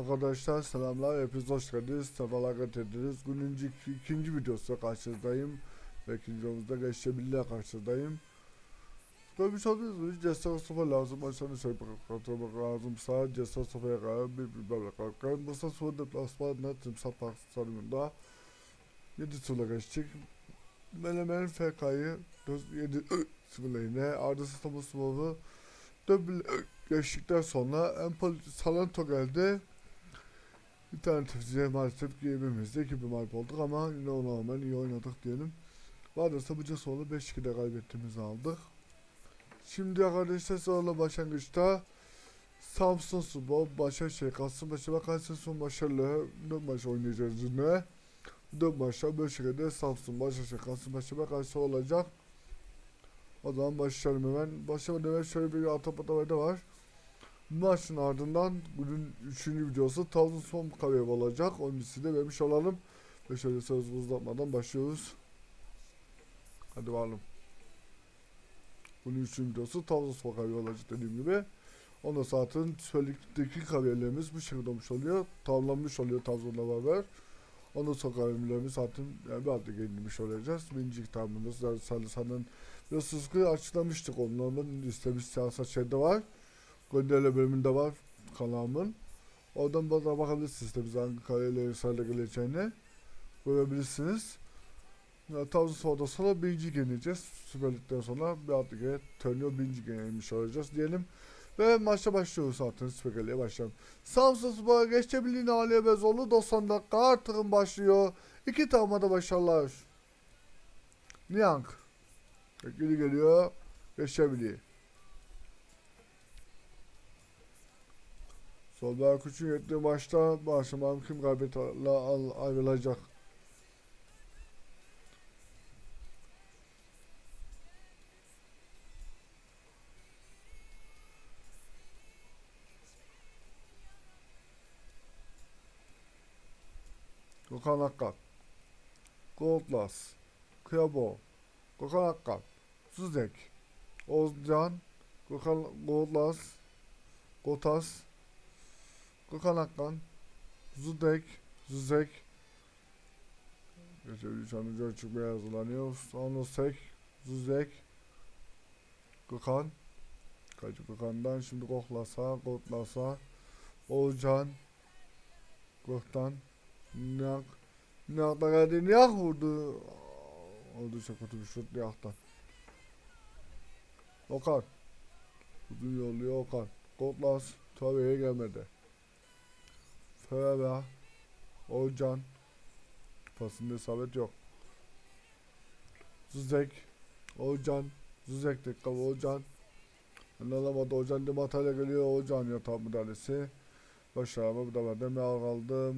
Arkadaşlar selamlar, hepiniz hoş geldiniz, sefalar getirdiniz. Günün iki- ikinci videosu karşınızdayım. Ve ikinci videomuzda geçebilirle karşınızdayım. Görmüş olduğunuz gibi cesur sıfır lazım, aşağıda şey katılmak lazım. Sağ cesur sıfıra kadar bir bir böyle kalkan. Bursa sıfır deplasmanında Timsah Park Stadyumunda 7 turla geçtik. Menemen FK'yı 7 sıfırlayına, Ardası Thomas Spor'u 4 geçtikten sonra Empoli Salento geldi. Bir tane tepsiye maalesef giyememizdi. İki bir mağlup olduk ama yine ona rağmen iyi oynadık diyelim. Varsa bu sonra 5-2'de kaybettiğimizi aldık. Şimdi arkadaşlar sonra başlangıçta Samsun Spor, Başakşehir, Kasımpaşa ve Kayseri başarılı 4 maç oynayacağız yine. 4 maçta Beşiktaş'ta Samsun, Başakşehir, Kasımpaşa ve Kayseri olacak. O zaman başlayalım hemen. Başlamadan evvel şöyle bir atapatavada var. Maçın ardından günün 3. videosu Trabzonspor Kavev olacak. Onun de vermiş olalım. Ve şöyle söz uzatmadan başlıyoruz. Hadi bakalım. Bunun 3. videosu Trabzonspor Kavev olacak dediğim gibi. Ondan zaten Süper kariyerlerimiz bu şekilde olmuş oluyor. Tamamlanmış oluyor Trabzon'la beraber. Ondan sonra kariyerlerimiz zaten yani bir adı gelmiş olacağız. Birinci kitabımız zaten sanın Biraz sıkı açıklamıştık onların istemiş siyasat şeyde var. Gönderilen bölümünde var kanalımın. Oradan bana bakabilirsiniz biz hangi kariyerleri sırayla geleceğini görebilirsiniz. Ya, Trabzonspor'da sonra birinci geleceğiz. Süper Lig'den sonra bir artı G Tönyo birinci gelmiş olacağız diyelim. Ve maçta başlıyoruz zaten Süper Lig'e başlayalım. Samsun Spor'a geçebildiğin Ali Bezoğlu 90 dakika artırım başlıyor. İki tamamada başarılar. Niyank. Geri geliyor. Geçebiliyor. Solberg Küçük ettiği maçta başlamam kim al- ayrılacak. Gökhan Akkan Goldlas Kıyabo Gökhan Akkan Zuzek, Ozcan, Gökhan Goğlas, Gotas, Gökhan Akkan, Zudek, Zuzek, Geçebilir çanıcı çıkmaya hazırlanıyor. Sonosek, Zuzek, Gökhan, Kaçı Gökhan'dan şimdi Goklasa, Gotlasa, Oğuzcan, Gökhan, Nyak, Nyak'ta geldi, Nyak vurdu. Oldu çok kötü bir şut Nyak'tan. Okan. Uzun yolluyor Okan. Kotlas Tabi'ye gelmedi. Ferra. Ocan. Pasında isabet yok. Zuzek. Ocan. Zuzek tekrar Ocan. Anlamadı Ocan Dimata'yla geliyor Ocan yatak müdahalesi. Başarama bu da bende mi kaldı?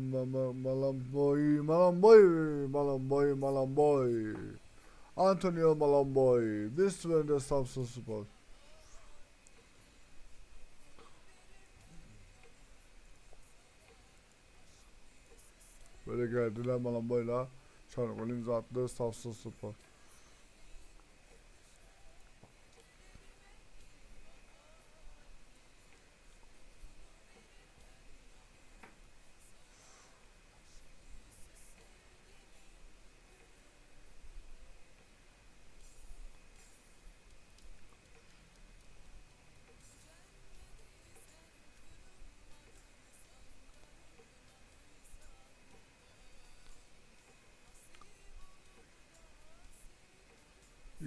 Malamboy, Malamboy, Malamboy, Malamboy. Antonio Malamboy. Bir sürede Samsun Spor. Böyle geldiler Malamboy'la. Çarıkol imza attı Samsun Spor.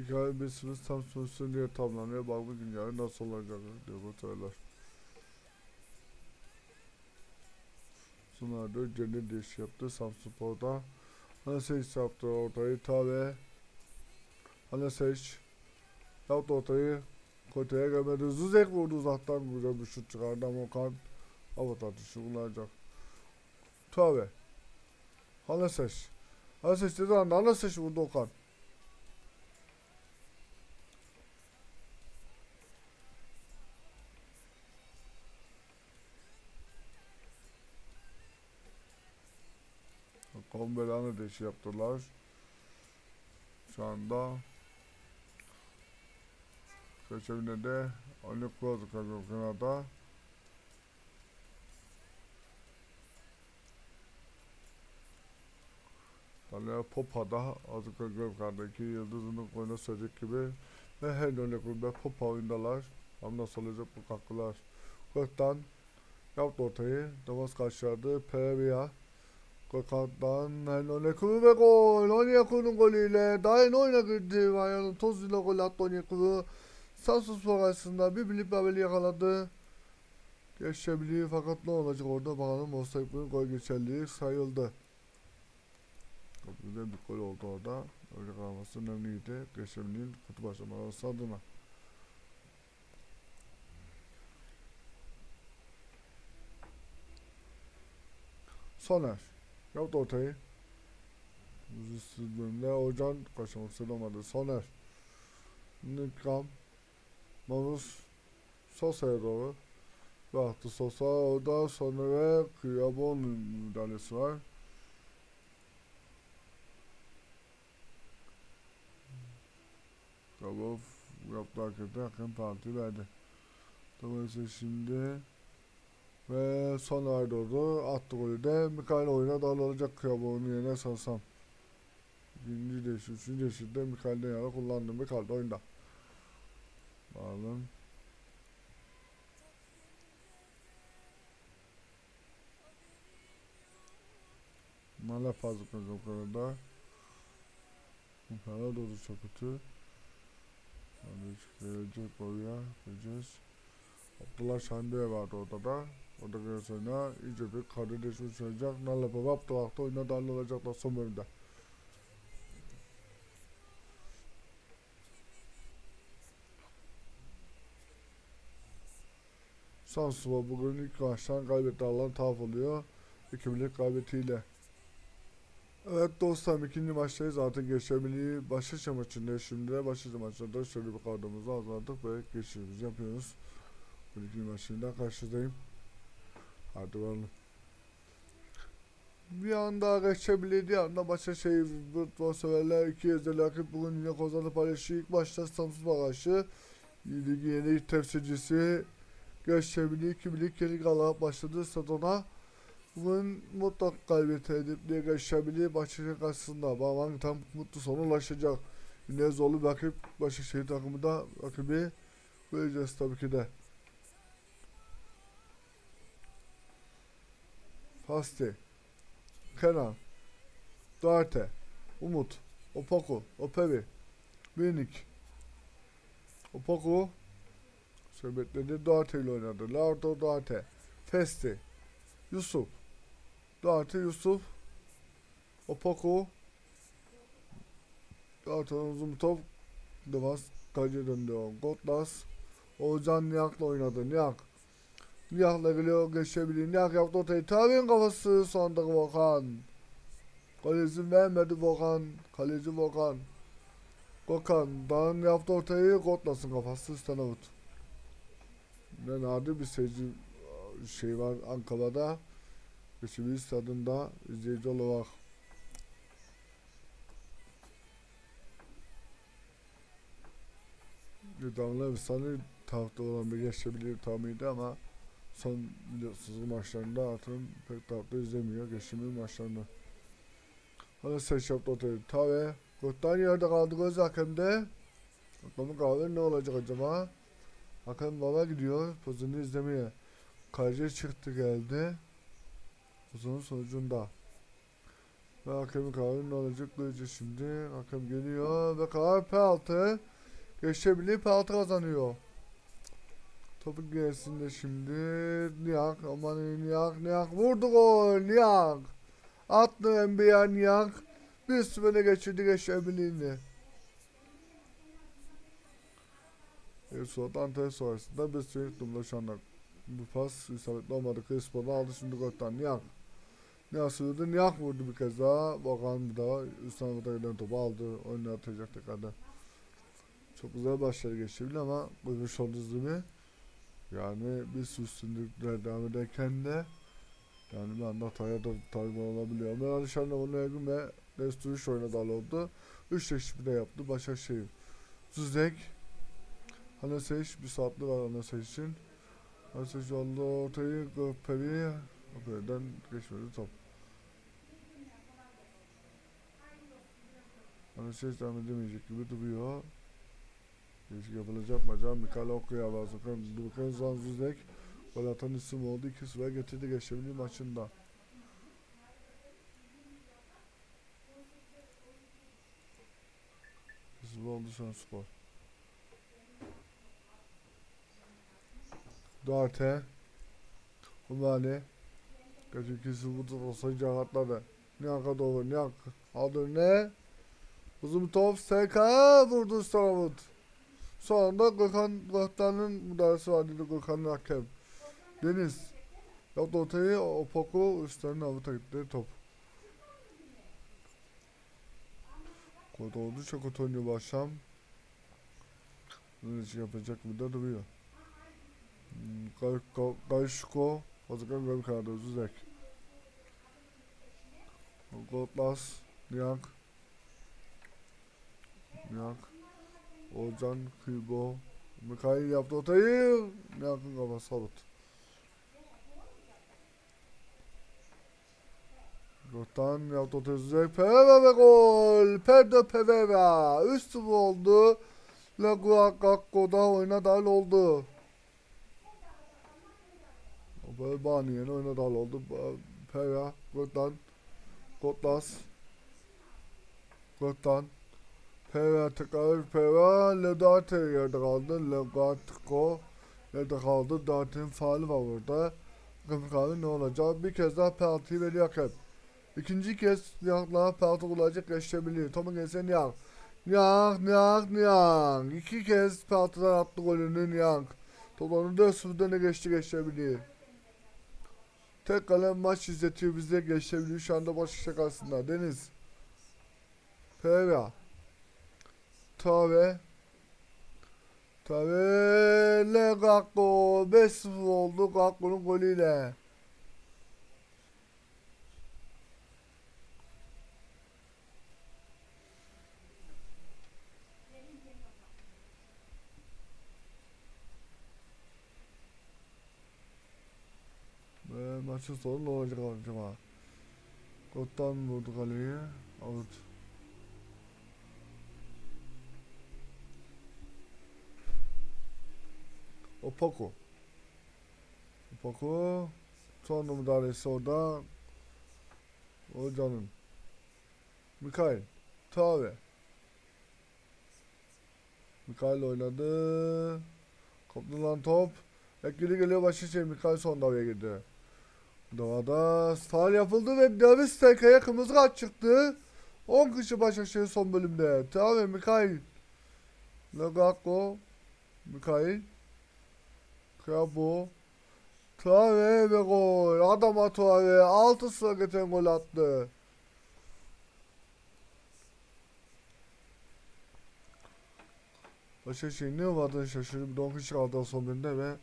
Hikaye bir sınıf tam sonuçta diye tamamlanıyor. Bağlı dünyayı nasıl olacak diye kurtarırlar. Sunardı cennet iş yaptı Samsun Spor'da. Anaseç yaptı ortayı tabi. Anaseç yaptı ortayı. Koteye gelmedi. Zuzek vurdu uzaktan güzel bir şut çıkardı ama Okan avat atışı kullanacak. Tabi. Anaseç. Anaseç dedi anda Anaseç vurdu Okan. Bakalım belanı da şey yaptılar. Şu anda Seçimde de Ali Kuazı Kanada Talya Popa'da Azıka Gökhan'daki yıldızının oyuna sürecek gibi ve her dönem kulübe Popa oyundalar. Amna salacak bu kakılar. Gökten yaptı ortayı. Damas karşıladı. Pereira her dönem kulübe gol. Onyekuru'nun golüyle yeni oyuna girdi. Ayağının tozuyla gol attı Onyekuru. Samsun Spor karşısında bir bilip haberi yakaladı. Geçebiliyor fakat ne olacak orada bakalım Mosaik'in gol geçerliği sayıldı. Güzel bir gol oldu orada. Öyle kalması önemliydi. Geçebiliğin kutu başlamaları adına. Soner. Yaptı ortayı. Üstü bölümde Ocan kaçamak sığınamadı. Soner. Nikam. Manus. Sosa'ya doğru. Baktı Sosa orada sonra ve Kıyabon müdahalesi var. Kabov yaptı hareketi hakem penaltı verdi. Dolayısıyla şimdi ve son ay doğru attı golü de Mikael oyuna dahil olacak Kıyabon'un yerine Sasam. İkinci değişim, üçüncü değişimde Mikael'den yana kullandı. Mikael de oyunda. Bakalım. Mala fazla kanka kadar Para doğru çok kötü. Hadi gelecek oraya gideceğiz. Abdullah Şandı'ya vardı orada da. Orada görürsene iyice bir kardeş uçacak. Nalla baba Abdullah da oyuna dahil olacaklar son bölümde. Sansuva bugün ilk maçtan kaybetti Allah'ın tavaf oluyor. 2-1'lik kaybetiyle. Evet dostlarım ikinci maçtayız artık geçebiliği Başakşehir maçında şimdi de Başakşehir maçında şöyle bir kadromuzu hazırladık ve geçişimizi yapıyoruz. Bu ikinci maçında karşıdayım. Hadi bakalım. Bir anda geçebiliği bir anda Başakşehir futbol severler iki yazılı rakip bugün yine Kozan'ı paylaşıyor. İlk başta Samsun Barajı Ligi yeni temsilcisi geçebiliği iki birlik yeni alarak başladı sezona. Bugün mutlak galibiyet edip diye geçebilir Başakşehir karşısında. Bağman tam mutlu sona ulaşacak. Yine zorlu bir rakip Başakşehir takımı da rakibi göreceğiz tabii ki de. Fasti, Kenan, Duarte, Umut, Opoku, Opevi, Minik, Opoku, Söbetledi Duarte ile oynadı. Lardo Duarte, Festi, Yusuf, Duarte Yusuf, Opoku, Duarte'nin uzun top, Devas kaleci döndü o. Gotlas, Oğuzhan Niyak'la oynadı. Niyak, Niyak'la geliyor geçebilir. Niyak yaptı ortayı. Tabi'nin kafası sonunda Volkan. Kaleci vermedi Volkan. Kaleci Volkan. Gökhan, Dan yaptı ortayı. Gotlas'ın kafası Stanavut. Ne nadir bir seyirci şey var Ankara'da. Geçimin stadında izleyici olarak. Damla Efsane tarafta olan bir geçebilir tahmindi ama son biliyorsunuz maçlarında atın pek tarafta izlemiyor geçimin maçlarında. Hani seç yaptı ortaya. Tabi. Kuttan yerde kaldı göz hakemde. Bakalım kahve ne olacak acaba? Hakem baba gidiyor pozisyonu izlemeye. Kaleci çıktı geldi. Uzun sonucunda. Ve hakemin kararı ne olacak göreceğiz şimdi. Hakem geliyor ve karar penaltı. Geçebilir penaltı kazanıyor. Topun gerisinde şimdi Niyak aman Niyak Niyak vurdu gol Niyak. Attı NBA Niyak. Bir süre geçirdi geçebilirdi. Suat test sonrasında bir sürü durumda şu anda bu pas isabetli olmadı. Crespo'da aldı şimdi golden Niyak. Niyak sürdü. Niyak vurdu bir kez daha. Bakan bir daha üstten giden topu aldı. Oyunu atacak tekrardan. Çok güzel başları geçebilir ama buymuş olduğunuz gibi yani bir üstünlükler devam ederken de yani bir anda hataya da tabi olabiliyor. Ama Alişan'la onu Ergün ve Desturiş oyuna dahil oldu. Üç teşvik de yaptı. Başakşehir. Zuzek. Haneseş bir saatli var Haneseş için. Haneseş oldu ortayı Göperi. Göperi'den geçmedi top. Bana şey devam edemeyecek gibi duruyor. Değişik yapılacak mı acaba? Mikael okuyor Bakın Durkan Zanzuzek gol atan isim oldu. 2 sıra getirdi geçebilir maçında. Hızlı oldu son spor. Duarte. Kumani. Kaç ikisi bu olsa cahatladı. Nyaka doğru nyak. Adı ne? Uzun top SK vurdu Staravut. Son anda Gökhan Gökhan'ın müdahalesi var dedi Gökhan'ın hakem. Deniz. Yaptı ortayı o Poku üstlerine avuta gitti top. Kod oldu çok kötü oynuyor bu akşam. Yapacak bir de duruyor. Hmm, Gay- Gayşko. O zaman gol kağıdı Zuzek. Gotlas. Niyak. Niyak. Ocan Kıybo. Mikail yaptı ortayı. Niyak'ın kafası sabit. Gottan yaptı ortayı. Pereira ve gol. Pedro Pereira. Üstü oldu. Lagua Gakko'da oyuna dahil oldu. Böyle Baniye'nin oyuna dahil oldu. Ba- Pereira. Gottan. Gotlas. Pereira tekrar Pereira. Ledarte yerde kaldı. Legatko yerde kaldı. Darte'nin faali var orada. Bakın ne olacak? Bir kez daha penaltıyı veriyor hakem. İkinci kez Niyak'la penaltı kullanacak geçebilir. Toma gelsen Niyak. Niyak, Niyak, Niyak. İki kez penaltıdan attı golünü Niyak. Toplamda 4-0 öne geçti geçebilir. Tek kalem maç izletiyor bize geçebilir şu anda Başakşehir karşısında. Deniz. Pereira. Tave. Tave. Le Gakko. 5-0 oldu Gakko'nun golüyle. Ve maçın sonu ne olacak acaba? Kottan vurdu kaleye. Out. Opako. Opako. Son müdahalesi orada. Hoca'nın. Mikail. Tave. Mikail oynadı. Koptulan top. Ekili geliyor Başakşehir. Mikail son davaya girdi. Davada faal yapıldı ve Davis Teka'ya kırmızı kart çıktı. 10 kişi Başakşehir son bölümde. Tave Mikail. Lagako. Mikail. Krabo. Trave ve gol. Adama Trave 6 sıra getiren gol attı. Başakşehir ne vardı şaşırdım. Bir de 10 kişi kaldı son birinde ve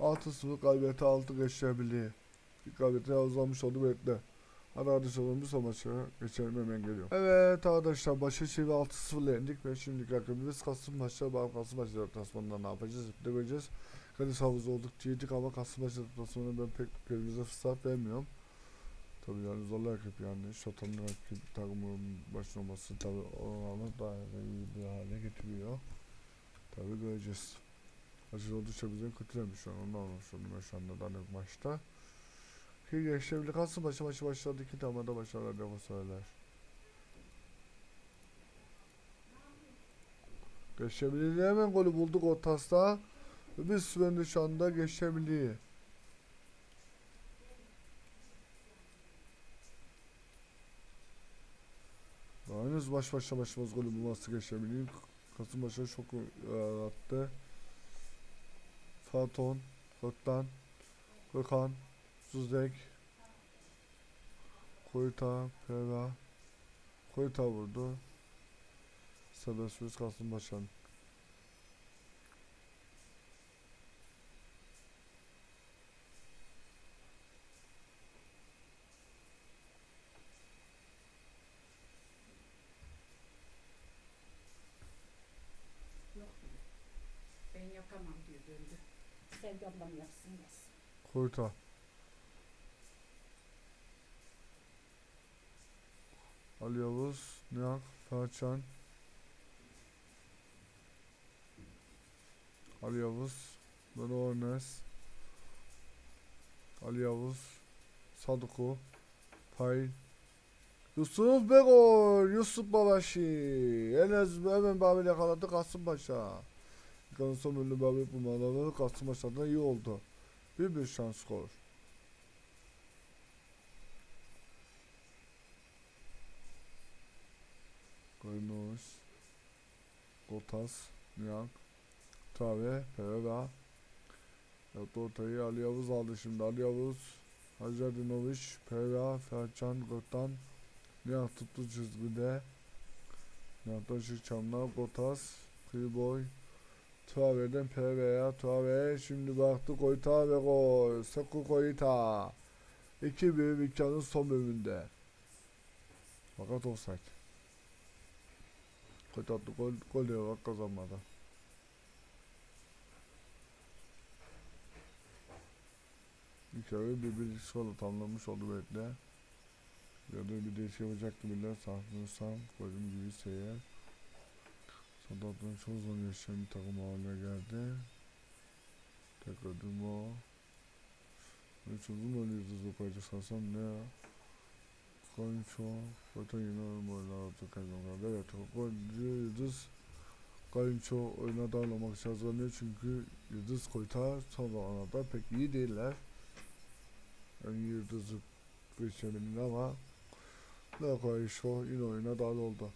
6-0 galibiyeti 6 geçebiliyor. Galibiyeti uzanmış oldu bekle. Hadi hadi sorun bir son maça geçelim hemen geliyor. Evet arkadaşlar Başakşehir'i 6-0 yendik ve şimdi rakibimiz Kasımpaşa. Bakalım Kasımpaşa deplasmanında ne yapacağız hep de göreceğiz. Kadir havuzu oldukça yedik ama Kasımpaşa deplasmanı ben pek elimize fırsat vermiyorum. Tabii yani zorla rakip yani. Şatanlı rakip takımın başında olması tabii onu daha iyi bir hale getiriyor. Tabii göreceğiz. Acı oldukça bize kötülemiş şu an. Ondan anlaşıldım ben şu anda da maçta. Ki geçebilir. Kasımpaşa maçı başladı. iki tane de başarılar defa söyler. Geçebilir hemen golü bulduk ortasında. Ve biz sürendi şu anda geçebiliyor. Daha henüz baş başa başımız golü bulması geçebiliyor. Kasımpaşa çok e, attı. Faton, Gökten, Gökhan, Zuzek, Koyta, Pera, Koyta vurdu. Serbest vuruş Kurto. Ali Yavuz, Nihan, Ferçen. Ali Yavuz, Bruno Ornes. Ali Yavuz, Saduku, Payl. Yusuf Begor, Yusuf Babaşi. Enes hemen Babil yakaladı Kasım Paşa. Kasım ünlü Babil bu manaları Kasım Paşa'dan iyi oldu. Şans skor. Koymuş. Gotas. Niyak. Trave. Pereira. Yaptı ortayı Ali Yavuz aldı şimdi. Ali Yavuz. Hacadinoviç. Pereira. Fercan. Gökten. Niyak tuttu çizgide. Niyak'tan Şirçam'la. Gotas. Kıyboy. Trave'den Pereira'ya. Trave. Şimdi baktı Koyta ve gol. Seku Koyta. 2-1 Vika'nın son bölümünde. Fakat offside. Kötü attı gol, gol olarak kazanmadı. İlk yarı bir bir sonra tamamlamış oldu belki de. Ya da bir değişik yapacak gibiler sanırsam golüm gibi seyir. Sadat'ın çoğu zaman yaşayan bir takım haline geldi. Tekrar o. Üç uzun oynuyoruz Zopayca sansam ne ya? Konço, Koyta yine oynamayla kazandı. Evet, Koyta Yıldız Kayınço oyuna dağılamak için hazırlanıyor çünkü Yıldız Koyta son zamanlarda pek iyi değiller. Yani Yıldız'ı geçebilir ama ne Kayınço yine oyuna dahil oldu.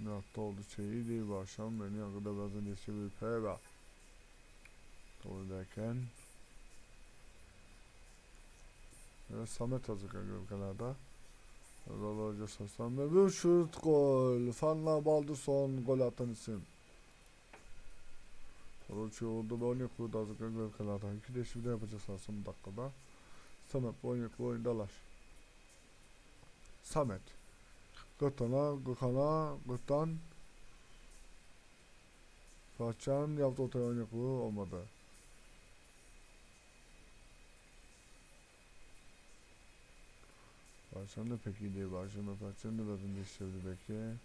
Ne değil bu akşam beni yakında biraz öncesi bir pera. Doğru derken Evet Samet hazırlanıyor kanada. Rol Hoca Sasan ve bir şut gol. Fanla Balduson gol atan isim. Roçi oldu ve Onyekuru da hazırlanıyor kanada. İki de şimdi yapacağız bu dakikada. Samet ve Onyekuru oyundalar. Samet. Gökhan'a, Gökhan'a, Gökhan. Fatihcan yaptı ortaya oynaklığı olmadı. Fatihcan da pek iyi değil. Fatihcan da Fatihcan da önce işlevdi belki.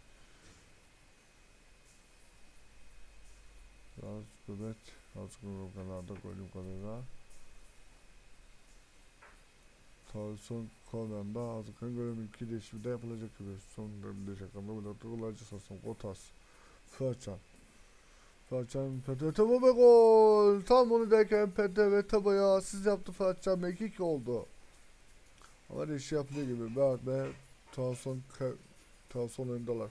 Biraz göbet. Az Gökhan'larda koydum kadarıyla. Tabii son Kolanda hazırlıklarını görelim. İki değişimi de yapılacak gibi. Son dönemde şakamda bıraktı. Kolayca satsam. Kotas. Fırçan. Fırçan PTT ve gol. Tam onu derken PTT ve tabaya siz yaptı Fırçan ve 2-2 oldu. Ama iş yaptığı gibi. Berat ve Trabzon Trabzon öndeler.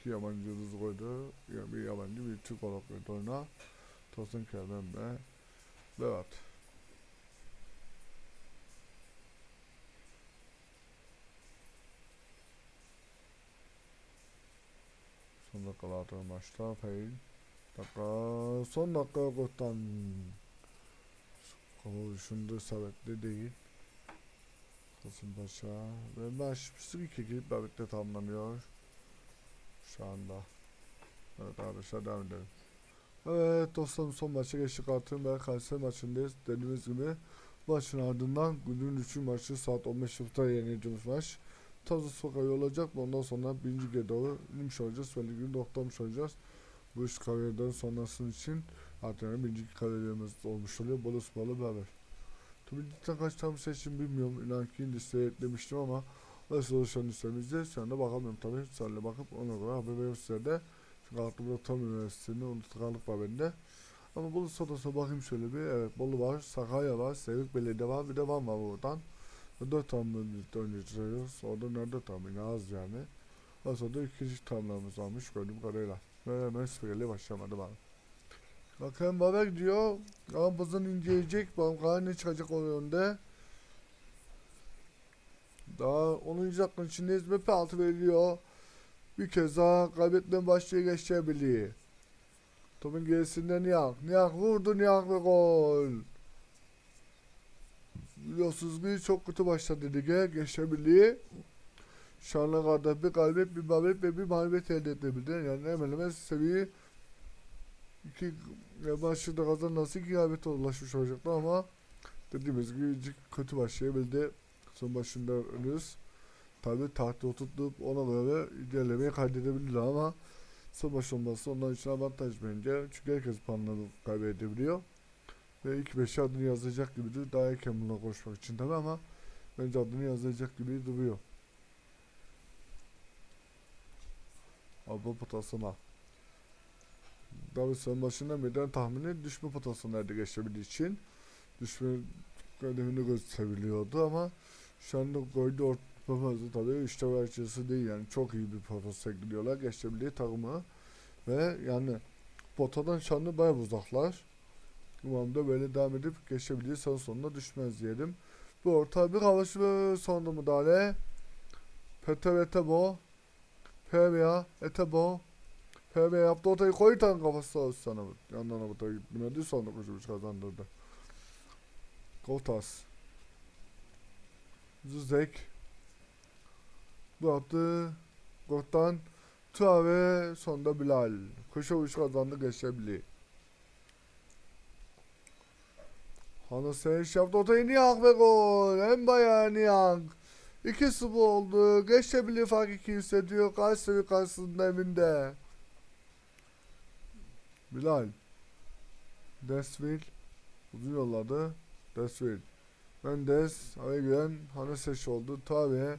İki yabancı yıldız koydu. Yani bir yabancı bir Türk olarak koydu oyuna. Tosun Kerem ve Berat. Dakikalarda maçta fail. Dakika son dakika golden. Kolu şunda sabitli değil. Kasımpaşa ve maç 2-2 Babet'te tamamlanıyor. Şu anda. Evet arkadaşlar devam edelim. Evet dostlarım son maça geçtik artık ve Kayseri maçındayız. Dediğimiz gibi maçın ardından günün 3. maçı saat 15.30'da yenildiğimiz maç. Tazı Sokak'ı olacak. Ondan sonra birinci doğru inmiş olacağız ve ligini noktamış olacağız. Bu üst kariyerden sonrasının için artık birinci kariyerimiz olmuş oluyor. Bolu Spor'la beraber. Tabii cidden kaç tane seçim bilmiyorum. İnan ki listeye eklemiştim ama nasıl oluşan listemizde şu anda bakamıyorum tabii. Senle bakıp ona göre haber veriyorum size de. Çünkü aklımda tam üniversitenin unutkanlık var bende. Ama Bolu Sotos'a bakayım şöyle bir. Evet Bolu var, Sakarya var, Sevik Belediye var, bir de Van var buradan. Dört tahmin oynayacağız. Orada nerede tahmin az yani. Ondan sonra da ikinci tahminlerimiz varmış gördüğüm kadarıyla. Ve hemen süreli başlamadı bana. Bakın baba gidiyor. Kampızın inceleyecek. Bakalım ne çıkacak o yönde. Daha 10. dakikanın içindeyiz ve penaltı veriliyor. Bir kez daha kaybetmeden başlıyor geçebiliyor. Topun gerisinde Niyak. Niyak vurdu Niyak ve gol. Biliyorsunuz bir çok kötü başladı lige. Şu ana kadar bir galibiyet, bir mağlubiyet ve bir mağlubiyet elde edebildi. Yani hemen hemen seviyeyi iki maçı da kazanırsa iki galibiyete ulaşmış olacaktı ama dediğimiz gibi kötü başlayabildi. Son başında önüz. Tabi tahta oturtup ona göre ilerlemeyi kaydedebildi ama son baş olması onlar için avantaj bence. Çünkü herkes puanları kaybedebiliyor. Ve ilk beşe adını yazacak gibi duruyor. Daha erken buna koşmak için tabi ama bence adını yazacak gibi duruyor. Avrupa potasına. Tabi son başında birden tahmini düşme potasına elde geçebildiği için düşme önemini gösterebiliyordu ama şu anda golde ortalaması tabii işte açısı değil yani çok iyi bir pota sergiliyorlar geçebildiği takımı ve yani potadan şu anda bayağı uzaklar. Umarım da böyle devam edip geçebildiği son sonuna düşmez diyelim. Bu orta bir havaşı ve sonunda müdahale. Pete ve Etebo. PVA, Etebo. PVA yaptı ortayı koy tane kafası sağ sana. Yandan ortaya gitmedi sonra koşmuş kazandırdı. Koltas. Zuzek. Bu attı. Gottan. Tua ve sonunda Bilal. Koşa uç kazandı geçebilir. Hanı Sevinç yaptı ortayı Niyak ve gol. En bayağı Niyak. 2-0 oldu. Geçebilir fark 2 hissediyor. Kayseri karşısında evinde. Bilal. Desville. Uzun yolladı. Desville. Mendes. Araya giren Haneseş oldu. Tabi.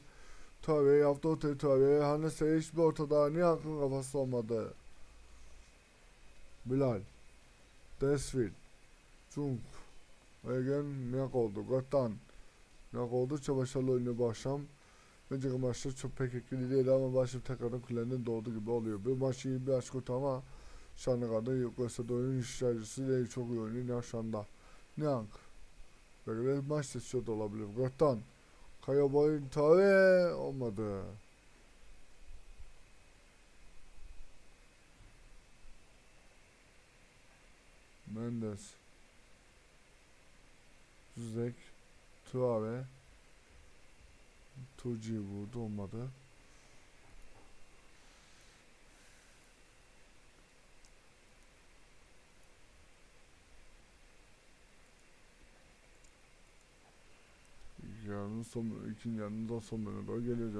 Tabi yaptı ortayı Tabi. Haneseş bir ortada. Niye aklın kafası olmadı? Bilal. Desville. Jung. Araya giren Niyak oldu. Gottan. Niyak oldukça başarılı oynuyor bu akşam. Önceki maçta çok pek etkili değil ama başım tekrardan kulenin doğdu gibi oluyor. Bir maç iyi bir maç kötü ama şu ana kadar yok. Gösterdi oyun işlercisi değil çok iyi oynuyor Niyak şu anda. Niyak. Böyle maç seçiyor da olabilir. Gottan. Kaya boyun tabi olmadı. Mendes. Zuzek. Tuave. Tuci vurdu olmadı. Yarının son, ikinci yarının son bölümüne doğru geliyoruz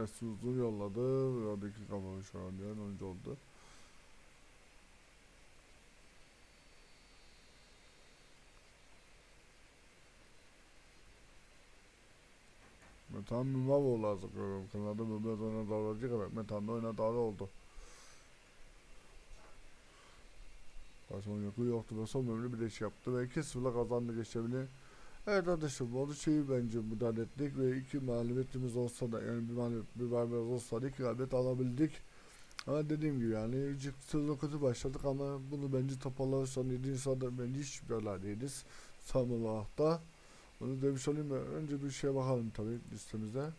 Mesut Uzun yolladı. Oradaki kafaı şu an diyen oyuncu oldu. Metan Mimavoğlu hazırlıyorum. Kanada Mehmet oyuna davranacak evet. Metan da oyuna davran oldu. Başman yakı yoktu ve son bölümde bir iş yaptı ve 2-0'la kazandı geçebilir. Evet bu arada şeyi bence müdahale ettik ve iki mağlubiyetimiz olsa da yani bir mağlubiyet bir mağlubiyet olsa da iki galibiyet alabildik. Ama dediğim gibi yani sezon kötü başladık ama bunu bence toparlarsan 7. sırada bence hiç bela değiliz. Sam olarak da. Onu demiş olayım da önce bir şeye bakalım tabi listemizde.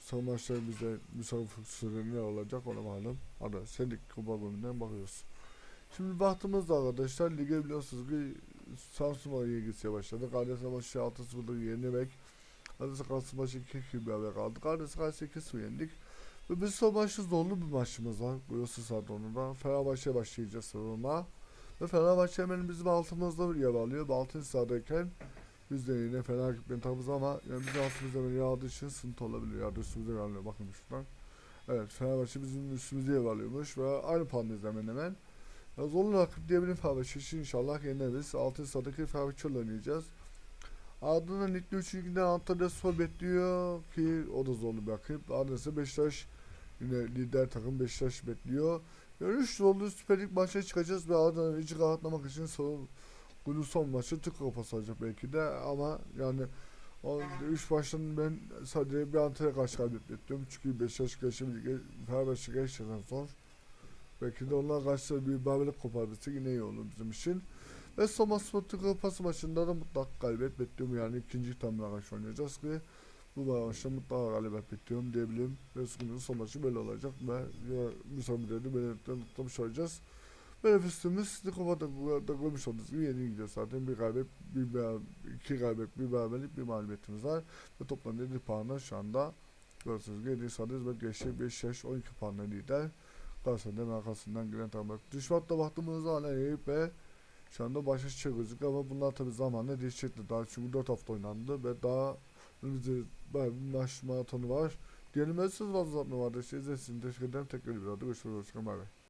Son maçlar bize misafir süre ne olacak ona bakalım. Hadi Sedik Kupa bölümünden bakıyoruz. Şimdi baktığımızda arkadaşlar lige biliyorsunuz ki Samsun'a ilgisiye başladı. Kardeşe maçı 6-0'da yenerek Kardeşe karşı maçı 2-2 bir haber kaldı. Kardeşe karşı 2-0 yendik. Ve biz son maçta zorlu bir maçımız var. Biliyorsunuz saat 10'da. Fenerbahçe'ye başlayacağız sıralama. Ve Fenerbahçe hemen bizim altımızda yer alıyor. 6. sıradayken biz de yine fena gitmeyen tarafız ama yani bizim altımızda böyle yağdığı için sıkıntı olabiliyor. Yağdı üstümüze yer alıyor. Bakın şuradan. Evet Fenerbahçe bizim üstümüze yer alıyormuş ve aynı puandayız hemen hemen. Zorlu rakip diyebilirim Fenerbahçe için inşallah yeneriz. 6. sıradaki Fenerbahçe'yle oynayacağız. Ardından Lig'de 3. günden Antalya Spor bekliyor ki o da zorlu bir rakip. Ardından Beşiktaş yine lider takım Beşiktaş bekliyor. Yani 3 zorlu Süper Lig maçına çıkacağız ve ardından içi rahatlamak için son, günün son maçı Türk Kupası olacak belki de ama yani o 3 maçtan ben sadece bir Antalya karşı bekliyorum. Çünkü Beşiktaş geçebilir. Fenerbahçe geçtikten sonra Belki de onlar karşı bir babilik kopardıysa yine iyi olur bizim için. Ve Soma Sporting Kupası maçında da mutlaka galibiyet bekliyorum yani ikinci tamına karşı oynayacağız ki bu maçta mutlaka galibiyet bekliyorum diyebilirim. Ve sıkıntının son maçı böyle olacak ve ya müsaadeleri belirtmeye noktamış olacağız. Böyle fıstığımız Nikopa'da da koymuş olduğunuz gibi yeni gidiyor zaten. Bir galibiyet, bir beraber, iki galibiyet, bir beraberlik, bir mağlubiyetimiz var. Ve toplam 7 puanla şu anda görüyorsunuz gibi 7 sadece ve geçti 5 yaş 12 puanla lider. Galatasaray'ın arkasından gelen takımlar. Düşmanla baktığımız zaman Eyüp ve şu anda başa çıkacak ama bunlar tabi zamanla değişecektir. Daha çünkü 4 hafta oynandı ve daha önümüzde bayağı bir maç maratonu var. Diyelim ben siz fazla uzatma vardı. Size sizin teşekkür ederim. Tekrar bir arada görüşürüz. Hoşçakalın.